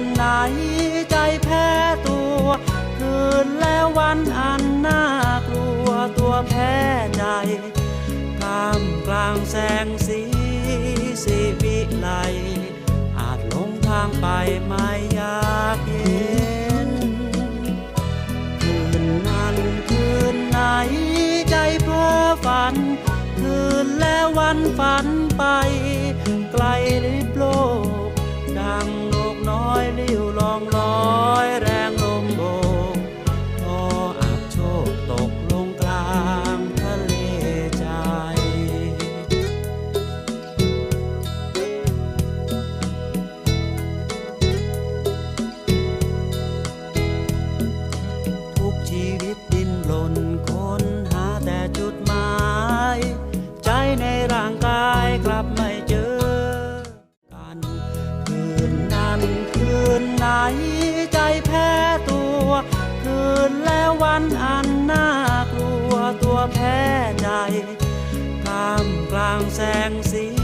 นไหนใจแพ้ตัว คืนแล้ววันอันน่ากลัวตัวแพ้ใจข้ามกลางแสงสีสีวิไลอาจหลงทางไปไม่อยากเห็นคืนนั้นคืนไหนใจเพ้อฝัน คืนแล้ววันฝันไป ไกลลิบโลกดัง อยลิ้วลองลอยแรงลมโบกพออาจโชคตกลงกลางทะเลใจ ทุกชีวิตดิ้นรนค้นหาแต่จุดหมาย ใจในร่างันอันน่ากลัวตัวแพ้ใจท่ามกลางแสงสี